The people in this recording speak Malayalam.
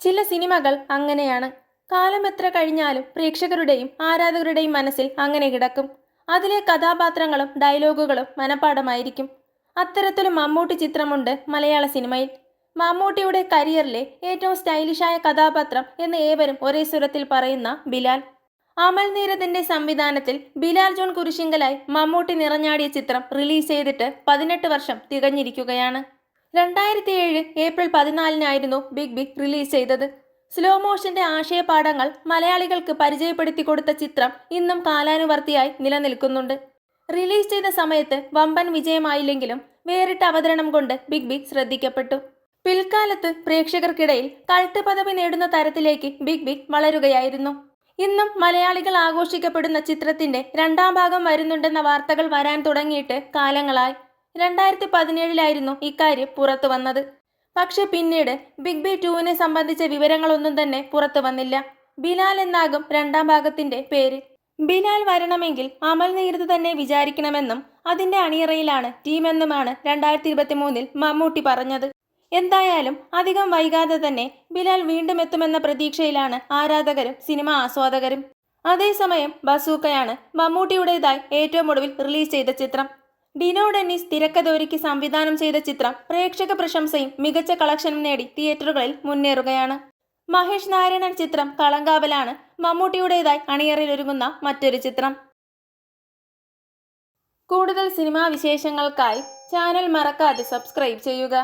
ചില സിനിമകൾ അങ്ങനെയാണ്. കാലം എത്ര കഴിഞ്ഞാലും പ്രേക്ഷകരുടെയും ആരാധകരുടെയും മനസ്സിൽ അങ്ങനെ കിടക്കും. അതിലെ കഥാപാത്രങ്ങളും ഡയലോഗുകളും മനഃപ്പാടമായിരിക്കും. അത്തരത്തിലും മമ്മൂട്ടി ചിത്രമുണ്ട് മലയാള സിനിമയിൽ. മമ്മൂട്ടിയുടെ കരിയറിലെ ഏറ്റവും സ്റ്റൈലിഷായ കഥാപാത്രം എന്ന് ഏവരും ഒരേ സ്വരത്തിൽ പറയുന്ന ബിലാൽ. അമൽ നീരദിന്റെ സംവിധാനത്തിൽ ബിലാൽ ജോൺ കുരിശിങ്കലായി മമ്മൂട്ടി നിറഞ്ഞാടിയ ചിത്രം റിലീസ് ചെയ്തിട്ട് പതിനെട്ട് വർഷം തികഞ്ഞിരിക്കുകയാണ്. രണ്ടായിരത്തി ഏഴ് ഏപ്രിൽ പതിനാലിനായിരുന്നു ബിഗ് ബി റിലീസ് ചെയ്തത്. സ്ലോ മോഷന്റെ ആശയപാഠങ്ങൾ മലയാളികൾക്ക് പരിചയപ്പെടുത്തി കൊടുത്ത ചിത്രം ഇന്നും കാലാനുവർത്തിയായി നിലനിൽക്കുന്നുണ്ട്. റിലീസ് ചെയ്ത സമയത്ത് വമ്പൻ വിജയമായില്ലെങ്കിലും വേറിട്ട അവതരണം കൊണ്ട് ബിഗ് ബി ശ്രദ്ധിക്കപ്പെട്ടു. പിൽക്കാലത്ത് പ്രേക്ഷകർക്കിടയിൽ കൾട്ട് പദവി നേടുന്ന തരത്തിലേക്ക് ബിഗ് ബി വളരുകയായിരുന്നു. ഇന്നും മലയാളികൾ ആഘോഷിക്കപ്പെടുന്ന ചിത്രത്തിന്റെ രണ്ടാം ഭാഗം വരുന്നുണ്ടെന്ന വാർത്തകൾ വരാൻ തുടങ്ങിയിട്ട് കാലങ്ങളായി. രണ്ടായിരത്തി പതിനേഴിലായിരുന്നു ഇക്കാര്യം പുറത്തു വന്നത്. പക്ഷെ പിന്നീട് ബിഗ് ബി ടുവിനെ സംബന്ധിച്ച വിവരങ്ങളൊന്നും തന്നെ പുറത്തു വന്നില്ല. ബിലാൽ എന്നാകും രണ്ടാം ഭാഗത്തിന്റെ പേര്. ബിലാൽ വരണമെങ്കിൽ അമൽ നേരത്തെ തന്നെ വിചാരിക്കണമെന്നും അതിന്റെ അണിയറയിലാണ് ടീമെന്നുമാണ് രണ്ടായിരത്തി ഇരുപത്തി മൂന്നിൽ മമ്മൂട്ടി പറഞ്ഞത്. എന്തായാലും അധികം വൈകാതെ തന്നെ ബിലാൽ വീണ്ടും എത്തുമെന്ന പ്രതീക്ഷയിലാണ് ആരാധകരും സിനിമ ആസ്വാദകരും. അതേസമയം ബസൂക്കയാണ് മമ്മൂട്ടിയുടേതായി ഏറ്റവും ഒടുവിൽ റിലീസ് ചെയ്ത ചിത്രം. ഡിനോ ഡെന്നിസ് തിരക്കഥൊരുക്കി സംവിധാനം ചെയ്ത ചിത്രം പ്രേക്ഷക പ്രശംസയും മികച്ച കളക്ഷനും നേടി തിയേറ്ററുകളിൽ മുന്നേറുകയാണ്. മഹേഷ് നാരായണൻ ചിത്രം കളങ്കാവലാണ്. മമ്മൂട്ടിയുടേതായി അണിയറയിലൊരുങ്ങുന്ന മറ്റൊരു ചിത്രം. കൂടുതൽ സിനിമാ വിശേഷങ്ങൾക്കായി ചാനൽ മറക്കാതെ സബ്സ്ക്രൈബ് ചെയ്യുക.